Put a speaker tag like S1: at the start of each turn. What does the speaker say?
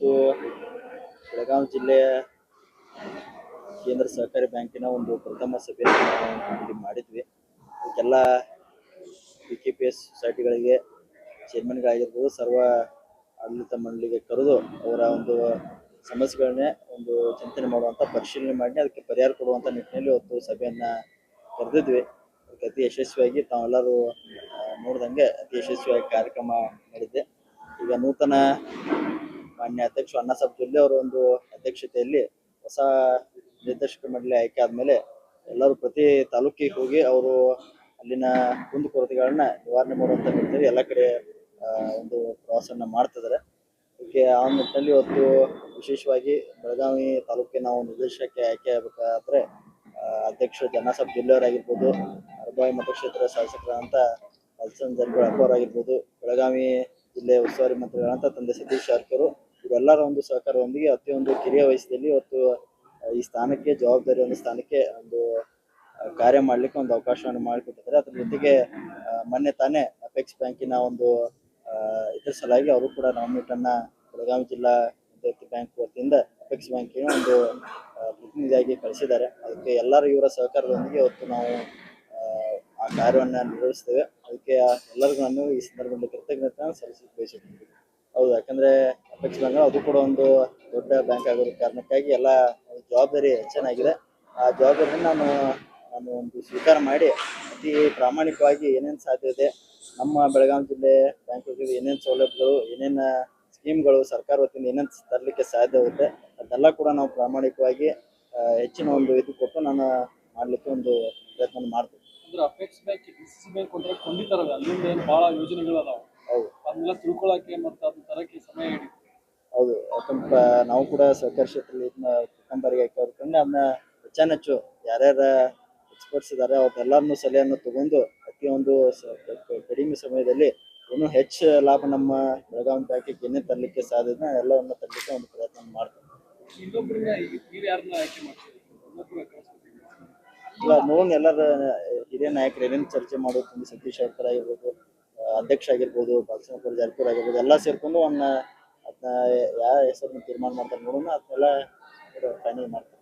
S1: ಇವತ್ತು ಬೆಳಗಾವಿ ಜಿಲ್ಲೆಯ ಕೇಂದ್ರ ಸಹಕಾರಿ ಬ್ಯಾಂಕಿನ ಒಂದು ಪ್ರಥಮ ಸಭೆಯನ್ನು ಮಾಡಿದ್ವಿ. ಅದಕ್ಕೆಲ್ಲ ಪಿ ಕೆ ಪಿ ಎಸ್ ಸೊಸೈಟಿಗಳಿಗೆ ಚೇರ್ಮನ್ಗಳಾಗಿರ್ಬೋದು ಸರ್ವ ಆಡಳಿತ ಮಂಡಳಿಗೆ ಕರೆದು ಅವರ ಒಂದು ಸಮಸ್ಯೆಗಳನ್ನೇ ಒಂದು ಚಿಂತನೆ ಮಾಡುವಂಥ ಪರಿಶೀಲನೆ ಮಾಡಿ ಅದಕ್ಕೆ ಪರಿಹಾರ ಕೊಡುವಂಥ ನಿಟ್ಟಿನಲ್ಲಿ ಇವತ್ತು ಸಭೆಯನ್ನು ಕರೆದಿದ್ವಿ. ಅದಕ್ಕೆ ಅತಿ ಯಶಸ್ವಿಯಾಗಿ ತಾವೆಲ್ಲರೂ ನೋಡ್ದಂಗೆ ಅತಿ ಯಶಸ್ವಿಯಾಗಿ ಕಾರ್ಯಕ್ರಮ ನಡೆದಿದೆ ಈಗ ನೂತನ ಮಾನ್ಯ ಅಧ್ಯಕ್ಷ ಅಣ್ಣಾಸಾಬ್ ಜೊಲ್ಲೆ ಅವರ ಒಂದು ಅಧ್ಯಕ್ಷತೆಯಲ್ಲಿ ಹೊಸ ನಿರ್ದೇಶಕ ಮಂಡಳಿ ಆಯ್ಕೆ ಆದ್ಮೇಲೆ ಎಲ್ಲರೂ ಪ್ರತಿ ತಾಲೂಕಿಗೆ ಹೋಗಿ ಅವರು ಅಲ್ಲಿನ ಕುಂದುಕೊರತೆಗಳನ್ನ ನಿವಾರಣೆ ಮಾಡುವಂತ ನಿಟ್ಟಿನಲ್ಲಿ ಎಲ್ಲ ಕಡೆ ಒಂದು ಪ್ರವಾಸವನ್ನ ಮಾಡ್ತಿದ್ದಾರೆ ಅದಕ್ಕೆ ಆ ನಿಟ್ಟಿನಲ್ಲಿ ಇವತ್ತು ವಿಶೇಷವಾಗಿ ಬೆಳಗಾವಿ ತಾಲೂಕಿನ ಒಂದು ನಿರ್ದೇಶಕಕ್ಕೆ ಆಯ್ಕೆ ಆಗಬೇಕಾದ್ರೆ ಅಧ್ಯಕ್ಷ ಜನಾಸಾಬ್ ಜಿಲ್ಲೆಯವರಾಗಿರ್ಬೋದು ಅರಬಾಯಿ ಮತಕ್ಷೇತ್ರ ಶಾಸಕರಾದಂಥ ಅಲ್ಸನ್ ಜನ್ಗಳ ಅವರಾಗಿರ್ಬೋದು ಬೆಳಗಾವಿ ಜಿಲ್ಲೆ ಉಸ್ತುವಾರಿ ಮಂತ್ರಿಗಳಂತ ತಂದೆ ಸತೀಶ್ ಜಾರಕಿಹೊಳಿ ಇವರೆಲ್ಲರ ಒಂದು ಸಹಕಾರದೊಂದಿಗೆ ಅತಿಯೊಂದು ಕಿರಿಯ ವಯಸ್ಸಿನಲ್ಲಿ ಇವತ್ತು ಈ ಸ್ಥಾನಕ್ಕೆ ಜವಾಬ್ದಾರಿ ಒಂದು ಸ್ಥಾನಕ್ಕೆ ಒಂದು ಕಾರ್ಯ ಮಾಡ್ಲಿಕ್ಕೆ ಒಂದು ಅವಕಾಶವನ್ನು ಮಾಡಿಕೊಟ್ಟಿದ್ದಾರೆ. ಅದ್ರ ಜೊತೆಗೆ ಮೊನ್ನೆ ತಾನೇ ಅಪೆಕ್ಸ್ ಬ್ಯಾಂಕಿನ ಒಂದು ಇದರ ಸಲುವಾಗಿ ಅವರು ಕೂಡ ನಾಮಿನೇಟ್ ಬೆಳಗಾವಿ ಜಿಲ್ಲಾ ಬ್ಯಾಂಕ್ ವತಿಯಿಂದ ಅಪೆಕ್ಸ್ ಬ್ಯಾಂಕಿನ ಒಂದು ಪ್ರತಿನಿಧಿಯಾಗಿ ಕಳಿಸಿದ್ದಾರೆ. ಅದಕ್ಕೆ ಎಲ್ಲರೂ ಇವರ ಸಹಕಾರದೊಂದಿಗೆ ಇವತ್ತು ನಾವು ಆ, ಕಾರ್ಯವನ್ನು ಕಾರ್ಯವನ್ನ ನಿರ್ವಹಿಸ್ತೇವೆ ಅದಕ್ಕೆ ಎಲ್ಲರಿಗೂ ನಾನು ಈ ಸಂದರ್ಭದಲ್ಲಿ ಕೃತಜ್ಞತೆ ಸಲ್ಲಿಸಿ ಬಯಸುತ್ತೇನೆ ಹೌದು, ಯಾಕಂದ್ರೆ ಅಪೆಕ್ಸ್ ಬ್ಯಾಂಕ್ ಅದು ಕೂಡ ಒಂದು ದೊಡ್ಡ ಬ್ಯಾಂಕ್ ಆಗಿರೋ ಕಾರಣಕ್ಕಾಗಿ ಎಲ್ಲ ಜವಾಬ್ದಾರಿ ಚೆನ್ನಾಗಿದೆ ಆ ಜವಾಬ್ದಾರಿನ ನಾನು ನಾನು ಒಂದು ಸ್ವೀಕಾರ ಮಾಡಿ, ಅತಿ ಪ್ರಾಮಾಣಿಕವಾಗಿ ಏನೇನು ಸಾಧ್ಯ ಇದೆ, ನಮ್ಮ ಬೆಳಗಾವಿ ಜಿಲ್ಲೆ ಬ್ಯಾಂಕ್ ಏನೇನು ಸೌಲಭ್ಯಗಳು, ಏನೇನು ಸ್ಕೀಮ್ಗಳು ಸರ್ಕಾರ ವತಿಯಿಂದ ಏನೇನು ತರಲಿಕ್ಕೆ ಸಾಧ್ಯ ಆಗುತ್ತೆ, ಅದೆಲ್ಲ ಕೂಡ ನಾವು ಪ್ರಾಮಾಣಿಕವಾಗಿ ಹೆಚ್ಚಿನ ಒಂದು ಇದು ಕೊಟ್ಟು ನಾನು ಮಾಡ್ಲಿಕ್ಕೆ ಒಂದು ಪ್ರಯತ್ನ ಮಾಡ್ತೀನಿ.
S2: ಅಂದ್ರೆ ಅಪೆಕ್ಸ್ ಬ್ಯಾಂಕ್ ಬ್ಯಾಂಕ್ ಅಂದ್ರೆ ಅಲ್ಲಿಂದ ಏನು ಭಾಳ ಯೋಜನೆಗಳು ಅದಾವ? ಅದನ್ನೆಲ್ಲ ತಿಳ್ಕೊಳಕ್ಕೆ ಮತ್ತು ಅದನ್ನ ತರಕ್ಕೆ ಸಮಯ ಹಿಡಿತು
S1: ಹೌದು ಯಾಕಂದ್ರೆ ನಾವು ಕೂಡ ಸಹಕಾರ ಕ್ಷೇತ್ರದಲ್ಲಿ ಇದನ್ನ ಕುಟುಂಬರಿಗೆ ಹಾಕಿಕೊಂಡು ಅದನ್ನ ಹೆಚ್ಚಾನೆಚ್ಚು ಯಾರ್ಯಾರ ಎಕ್ಸ್ಪರ್ಟ್ಸ್ ಇದ್ದಾರೆ ಅವ್ರದ್ದೆಲ್ಲರನ್ನು ಸಲಹೆಯನ್ನು ತಗೊಂಡು ಅತಿ ಒಂದು ಕಡಿಮೆ ಸಮಯದಲ್ಲಿ ಇನ್ನೂ ಹೆಚ್ಚು ಲಾಭ ನಮ್ಮ ಬೆಳಗಾವಿ ಬ್ಯಾಂಕಿಗೆ ಏನೇ ತರಲಿಕ್ಕೆ ಸಾಧ್ಯ ಎಲ್ಲವನ್ನ ತರಲಿಕ್ಕೆ ಒಂದು ಪ್ರಯತ್ನ ಮಾಡ್ತೀವಿ. ಇಲ್ಲ ನೋನ್ ಎಲ್ಲರ ಹಿರಿಯ ನಾಯಕರು ಏನೇನು ಚರ್ಚೆ ಮಾಡೋದು ಸತೀಶ್ ಅವ್ರ ಆಗಿರ್ಬೋದು ಅಧ್ಯಕ್ಷ ಆಗಿರ್ಬೋದು ಬಾಲಚಂದ್ರ ಜಾರಕಿಹೊಳಿ ಆಗಿರ್ಬೋದು, ಎಲ್ಲ ಸೇರ್ಕೊಂಡು ಅವನ್ನ ಅದನ್ನ ಯಾವ ಹೆಸರನ್ನ ತೀರ್ಮಾನ ಮಾಡ್ತಾರೆ ನೋಡೋಣ, ಅದನ್ನೆಲ್ಲ ಫೈನಲ್ ಮಾಡ್ತಾರೆ.